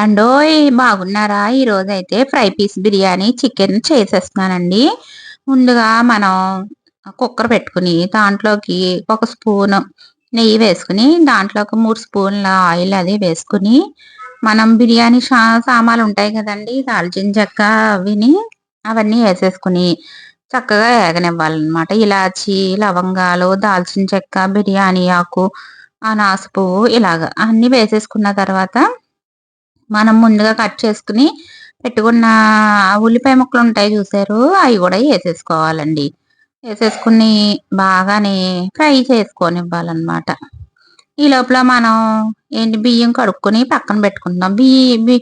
అండోయ్ బాగున్నారా? ఈరోజు అయితే ఫ్రై పీస్ బిర్యానీ చికెన్ చేసేస్తున్నానండి. ముందుగా మనం కుక్కర్ పెట్టుకుని దాంట్లోకి ఒక స్పూన్ నెయ్యి వేసుకుని దాంట్లోకి మూడు స్పూన్ల ఆయిల్ అది వేసుకుని మనం బిర్యానీ సామాన్లు ఉంటాయి కదండి దాల్చిన చెక్క అవిని అవన్నీ వేసేసుకుని చక్కగా ఏగనివ్వాలన్నమాట. ఇలాచి లవంగాలు దాల్చిన చెక్క బిర్యానీ ఆకు అనాసు పువ్వు ఇలాగ అన్నీ వేసేసుకున్న తర్వాత మనం ముందుగా కట్ చేసుకుని పెట్టుకున్న ఉల్లిపాయ ముక్కలు ఉంటాయి చూసారు అవి కూడా వేసేసుకోవాలండి. వేసేసుకుని బాగానే ఫ్రై చేసుకొని ఇవ్వాలన్నమాట ఈ లోపల మనం ఏంటి బియ్యం కడుక్కొని పక్కన పెట్టుకుందాం. బియ్య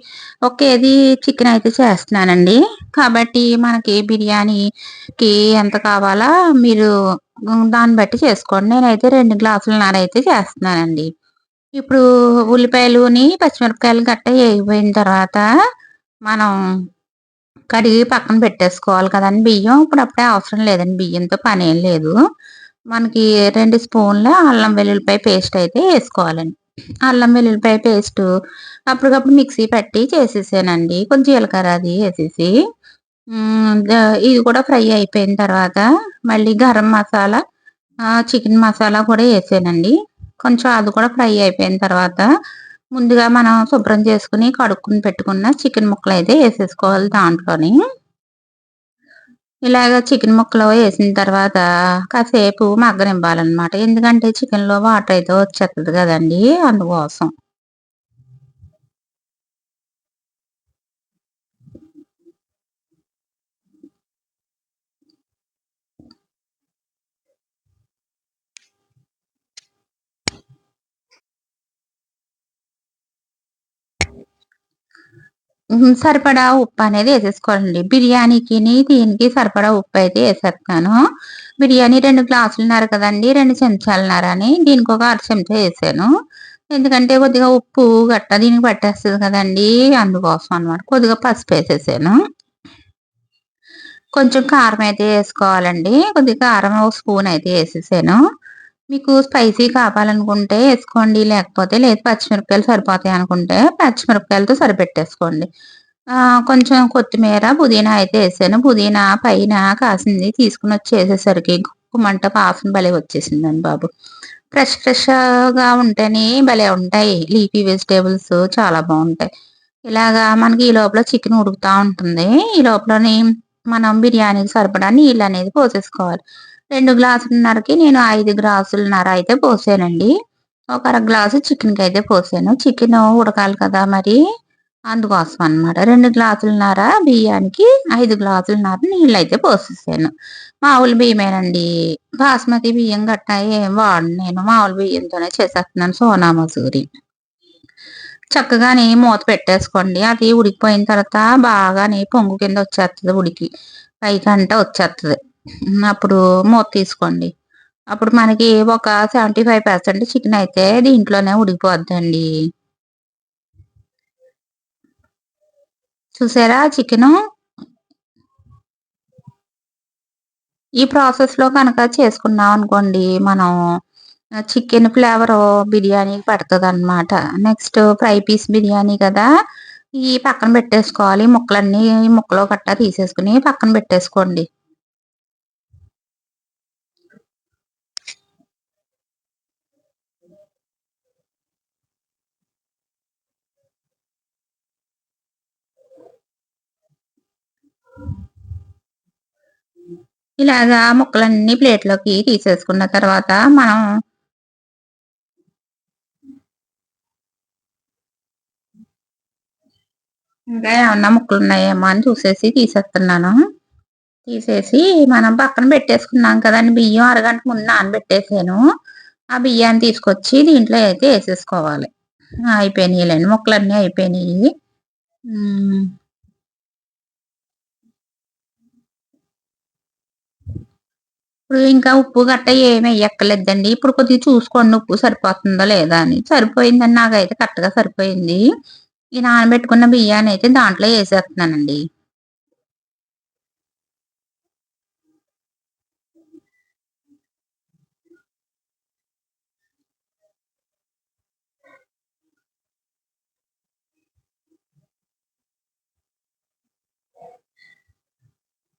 ఒక కేజీ చికెన్ అయితే చేస్తున్నానండి. కాబట్టి మనకి బిర్యానీకి ఎంత కావాలా మీరు దాన్ని బట్టి చేసుకోండి. నేనైతే రెండు గ్లాసుల నారైతే చేస్తున్నానండి. ఇప్పుడు ఉల్లిపాయలుని పచ్చిమిరపకాయలు గట్ట వేగిపోయిన తర్వాత మనం కడిగి పక్కన పెట్టేసుకోవాలి కదండి బియ్యం. ఇప్పుడు అప్పుడే అవసరం లేదండి బియ్యంతో పని ఏం లేదు. మనకి రెండు స్పూన్ల అల్లం వెల్లుల్లిపాయ పేస్ట్ అయితే వేసుకోవాలండి. అల్లం వెల్లుల్లిపాయ పేస్ట్ అప్పటికప్పుడు మిక్సీ పట్టి చేసేసానండి. కొంచెం జీలకర్ర అది వేసేసి ఇది కూడా ఫ్రై అయిపోయిన తర్వాత మళ్ళీ గరం మసాలా చికెన్ మసాలా కూడా వేసానండి. కొంచెం అది కూడా ఫ్రై అయిపోయిన తర్వాత ముందుగా మనం శుభ్రం చేసుకుని కడుక్కుని పెట్టుకున్న చికెన్ ముక్కలు అయితే వేసేసుకోవాలి దాంట్లోని. ఇలాగ చికెన్ ముక్కలు వేసిన తర్వాత కాసేపు మగ్గనివ్వాలన్నమాట. ఎందుకంటే చికెన్లో వాటర్ అయితే వచ్చేస్తుంది కదండి అందుకోసం. సరిపడా ఉప్పు అనేది వేసేసుకోవాలండి. బిర్యానీకి దీనికి సరిపడా ఉప్పు అయితే వేసేస్తాను. బిర్యానీ రెండు గ్లాసులున్నారు కదండి రెండు చెంచాలున్నారని దీనికి ఒక అర చెంచా వేసాను. ఎందుకంటే కొద్దిగా ఉప్పు గట్ట దీనికి పట్టేస్తుంది కదండి అందుకోసం అనమాట కొద్దిగా పసుపు వేసేసాను. కొంచెం కారం అయితే వేసుకోవాలండి. కొద్దిగా కారం ఒక స్పూన్ అయితే వేసేసాను. మీకు స్పైసీ కావాలనుకుంటే వేసుకోండి లేకపోతే లేదు పచ్చిమిరపకాయలు సరిపోతాయి అనుకుంటే పచ్చిమిరపకాయలతో సరిపెట్టేసుకోండి. కొంచెం కొత్తిమీర పుదీనా అయితే వేసాను. పుదీనా పైన కాసింది తీసుకుని వచ్చి వేసేసరికి మంట వాసన భలే వచ్చేసిందండి బాబు. ఫ్రెష్ ఫ్రెష్గా ఉంటేనే భలే ఉంటాయి. లీఫీ వెజిటేబుల్స్ చాలా బాగుంటాయి. ఇలాగా మనకి ఈ లోపల చికెన్ ఉడుకుతూ ఉంటుంది. ఈ లోపలని మనం బిర్యానీకి సరిపడా నీళ్ళు అనేది పోసేసుకోవాలి. రెండు గ్లాసులున్నరకి నేను ఐదు గ్లాసులున్నర అయితే పోసానండి. ఒక అర గ్లాసు చికెన్కి అయితే పోసాను. చికెన్ ఉడకాలి కదా మరి అందుకోసం అనమాట రెండు గ్లాసులున్నర బియ్యానికి ఐదు గ్లాసులున్నర నీళ్ళు అయితే పోసేసాను. మామూలు బియ్యమేనండి. బాస్మతి బియ్యం గట్టా ఏం వాడు నేను. మామూలు బియ్యంతోనే చేసేస్తున్నాను సోనా మసూరి. చక్కగానే మూత పెట్టేసుకోండి. అది ఉడికిపోయిన తర్వాత బాగానే పొంగు కింద వచ్చేస్తుంది ఉడికి. పైకంట వచ్చేస్తుంది అప్పుడు మూత తీసుకోండి. అప్పుడు మనకి ఒక సెవెంటీ ఫైవ్ పర్సెంట్ చికెన్ అయితే దీంట్లోనే ఉడికిపోద్దండి. చూసారా చికెను ఈ ప్రాసెస్లో కనుక చేసుకున్నాం అనుకోండి మనం చికెన్ ఫ్లేవర్ బిర్యానీకి పడుతుంది అనమాట నెక్స్ట్ ఫ్రై పీస్ బిర్యానీ కదా ఈ పక్కన పెట్టేసుకోవాలి. ముక్కలన్నీ ముక్కలో కట్ట తీసేసుకుని పక్కన పెట్టేసుకోండి. ఇలాగా ముక్కలన్నీ ప్లేట్లోకి తీసేసుకున్న తర్వాత మనం ఇంకా ఏమన్నా ముక్కలు ఉన్నాయేమో అని చూసేసి తీసేస్తున్నాను. తీసేసి మనం పక్కన పెట్టేసుకున్నాం కదండి బియ్యం అరగంట ముందు నానబెట్టేసాను. ఆ బియ్యాన్ని తీసుకొచ్చి దీంట్లో అయితే వేసేసుకోవాలి. అయిపోయినాయి లేండి ముక్కలన్నీ అయిపోయినాయి. ఇప్పుడు ఇంకా ఉప్పు గట్ట ఏమి వేయక్కర్లేదండి ఇప్పుడు కొద్దిగా చూసుకోండి ఉప్పు సరిపోతుందో లేదా అని. సరిపోయిందని నాకైతే కరెక్ట్గా సరిపోయింది. ఈ నానబెట్టుకున్న బియ్యాన్ని అయితే దాంట్లో వేసేస్తున్నానండి.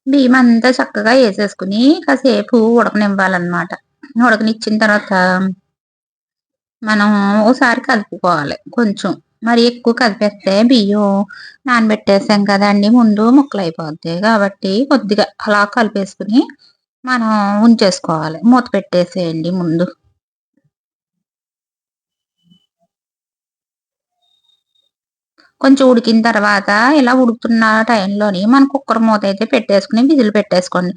బియ్యం అంతా చక్కగా వేసేసుకుని కాసేపు ఉడకనివ్వాలన్నమాట. ఉడకనిచ్చిన తర్వాత మనం ఒకసారి కలుపుకోవాలి కొంచెం. మరి ఎక్కువ కదిపేస్తే బియ్యం నానబెట్టేసాం కదండి ముందు ముక్కలు అయిపోద్ది కాబట్టి కొద్దిగా అలా కలిపేసుకుని మనం ఉంచేసుకోవాలి. మూత పెట్టేసేయండి ముందు. కొంచెం ఉడికిన తర్వాత ఇలా ఉడుకుతున్న టైంలోని మన కుక్కర్ మూత అయితే పెట్టేసుకుని విజిల్ పెట్టేసుకోండి.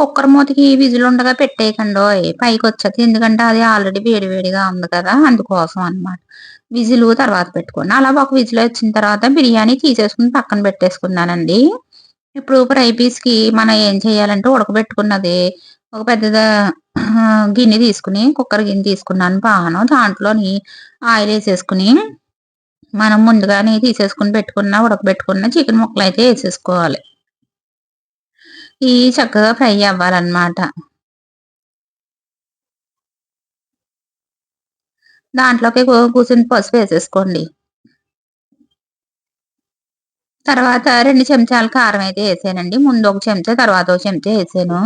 కుక్కర్ మూతకి విజిల్ ఉండగా పెట్టేయకండి పైకి వచ్చేది. ఎందుకంటే అది ఆల్రెడీ వేడివేడిగా ఉంది కదా అందుకోసం అనమాట విజిల్ తర్వాత పెట్టుకోండి. అలా ఒక విజిల్ వచ్చిన తర్వాత బిర్యానీ తీసేసుకుని పక్కన పెట్టేసుకున్నానండి. ఇప్పుడు ఫ్రై పీస్కి మనం ఏం చేయాలంటే ఉడకబెట్టుకున్నది ఒక పెద్ద గిన్నె తీసుకుని కుక్కర్ గిన్నె తీసుకున్నాను పాను. దాంట్లోని ఆయిల్ వేసేసుకుని మనం ముందుగానే తీసేసుకుని పెట్టుకున్న ఉడకబెట్టుకున్న చికెన్ ముక్కలు అయితే వేసేసుకోవాలి. ఇవి చక్కగా ఫ్రై అవ్వాలన్నమాట. దాంట్లోకి కూర్చుని పసుపు వేసేసుకోండి. తర్వాత రెండు చెంచాలు కారం అయితే వేసానండి. ముందు ఒక చెంచా తర్వాత ఒక చెంచా వేసాను.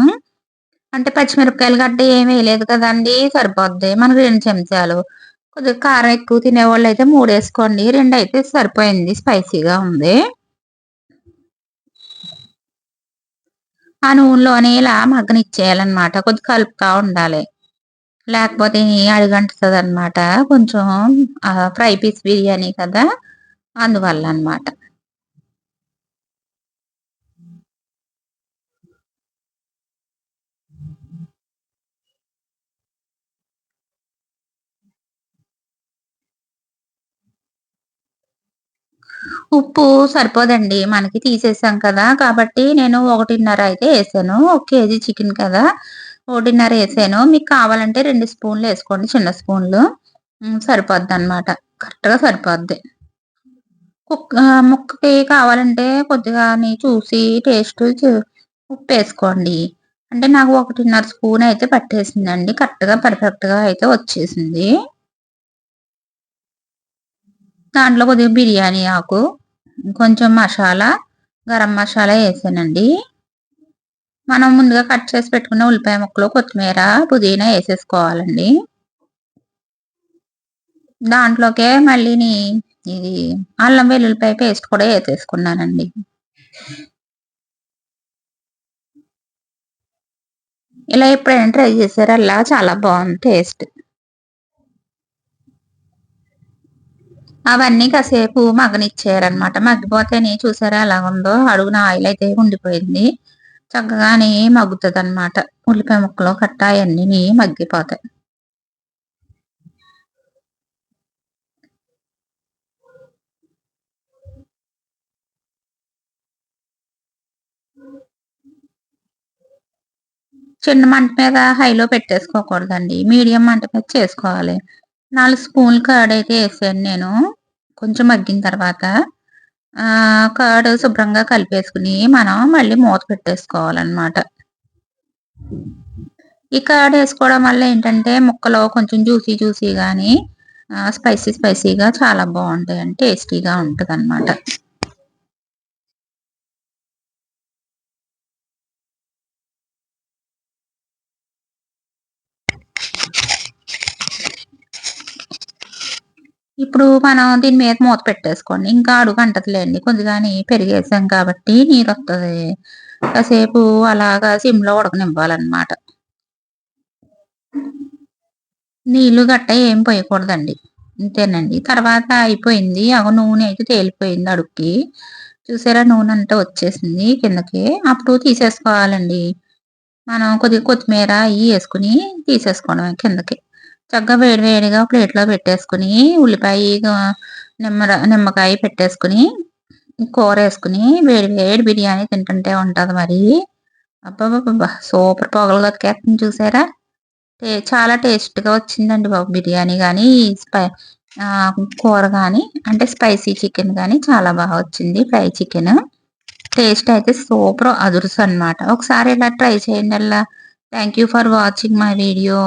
అంటే పచ్చిమిరపకాయలు గడ్డ ఏమి వేయలేదు కదండి సరిపోద్ది మనకు రెండు చెంచాలు. కొద్దిగా కారం ఎక్కువ తినేవాళ్ళు అయితే మూడు వేసుకోండి రెండు అయితే సరిపోయింది. స్పైసీగా ఉంది. ఆ నూనెలోనే ఇలా మగ్గనిచ్చేయాలన్నమాట. కొద్దిగా కలుపుతూ ఉండాలి. లేకపోతే అడుగంటుతుంది అనమాట కొంచెం ఫ్రై పీస్ బిర్యానీ కదా? అందువల్ల అనమాట ఉప్పు సరిపోదండి. మనకి తీసేసాం కదా. కాబట్టి నేను ఒకటిన్నర అయితే వేసాను. ఒక కేజీ చికెన్ కదా. ఒకటిన్నర వేసాను. మీకు కావాలంటే రెండు స్పూన్లు వేసుకోండి. చిన్న స్పూన్లు. సరిపోద్ది అనమాట కరెక్ట్గా సరిపోద్ది. కుక్ ముక్కకి కావాలంటే కొద్దిగా చూసి టేస్ట్ ఉప్పు వేసుకోండి. అంటే నాకు ఒకటిన్నర స్పూన్ అయితే పట్టేసిందండి. కరెక్ట్గా పర్ఫెక్ట్గా అయితే వచ్చేసింది. దాంట్లో కొద్దిగా బిర్యానీ ఆకు. కొంచెం మసాలా గరం మసాలా వేసానండి. మనం ముందుగా కట్ చేసి పెట్టుకున్న ఉల్లిపాయ ముక్కలు కొత్తిమీర పుదీనా వేసేసుకోవాలండి. దాంట్లోకే మళ్ళీని ఇది అల్లం వెల్లుల్లిపాయ పేస్ట్ కూడా వేసేసుకున్నానండి. ఇలా ఎప్పుడైనా ట్రై చేశారు అలా చాలా బాగుంది టేస్ట్. అవన్నీ కాసేపు మగ్గనిచ్చారనమాట మగ్గిపోతేనే చూసారా ఎలా ఉందో? అడుగున ఆయిల్ అయితే ఉండిపోయింది. చక్కగానే మగ్గుతుంది అనమాట ఉల్లిపాయ ముక్కలు కట్ట అవన్నీ మగ్గిపోతాయి. చిన్న మంట మీద హైలో పెట్టేసుకోకూడదండి. మీడియం మంట మీద చేసుకోవాలి. నాలుగు స్పూన్లు కర్డ్ అయితే వేసాను నేను. కొంచెం మగ్గిన తర్వాత కర్డ్ శుభ్రంగా కలిపేసుకుని మనం మళ్ళీ మూత పెట్టేసుకోవాలన్నమాట. ఈ కర్డ్ వేసుకోవడం వల్ల ఏంటంటే ముక్కలో కొంచెం జ్యూసీ జ్యూసీ కానీ స్పైసీ స్పైసీగా చాలా బాగుంటాయి టేస్టీగా ఉంటుంది ఇప్పుడు మనం దీని మీద మూత పెట్టేసుకోండి. ఇంకా అడుగు అంటదిలేండి. కొద్దిగాని పెరిగేసాం కాబట్టి నీరు వస్తుంది కాసేపు అలాగా సిమ్లో ఉడకనివ్వాలన్నమాట. నీళ్ళు గట్ట ఏం పోయకూడదండి. అంతేనండి తర్వాత అయిపోయింది. అగ నూనె అయితే తేలిపోయింది అడుక్కి. చూసారా నూనె అంతా వచ్చేసింది కిందకి. అప్పుడు తీసేసుకోవాలండి. మనం కొద్దిగా కొత్తిమీర అవి వేసుకుని తీసేసుకోవడం కిందకి. చక్కగా వేడి వేడిగా ప్లేట్లో పెట్టేసుకుని ఉల్లిపాయ నిమ్మ నిమ్మకాయ పెట్టేసుకుని కూర వేసుకుని వేడి వేడి బిర్యానీ తింటుంటే ఉంటుంది మరి. అబ్బాబాబ్బా సూపర్ పొగలు కక్కేస్తుంది చూసారా? చాలా టేస్ట్గా వచ్చిందండి బాబు బిర్యానీ కానీ స్పై కూర కానీ అంటే స్పైసీ చికెన్ కానీ చాలా బాగా వచ్చింది ఫ్రై చికెన్. టేస్ట్ అయితే సూపర్ అదురుసు అనమాట ఒకసారి ఇలా ట్రై చేయండి అలా thank you for watching my video.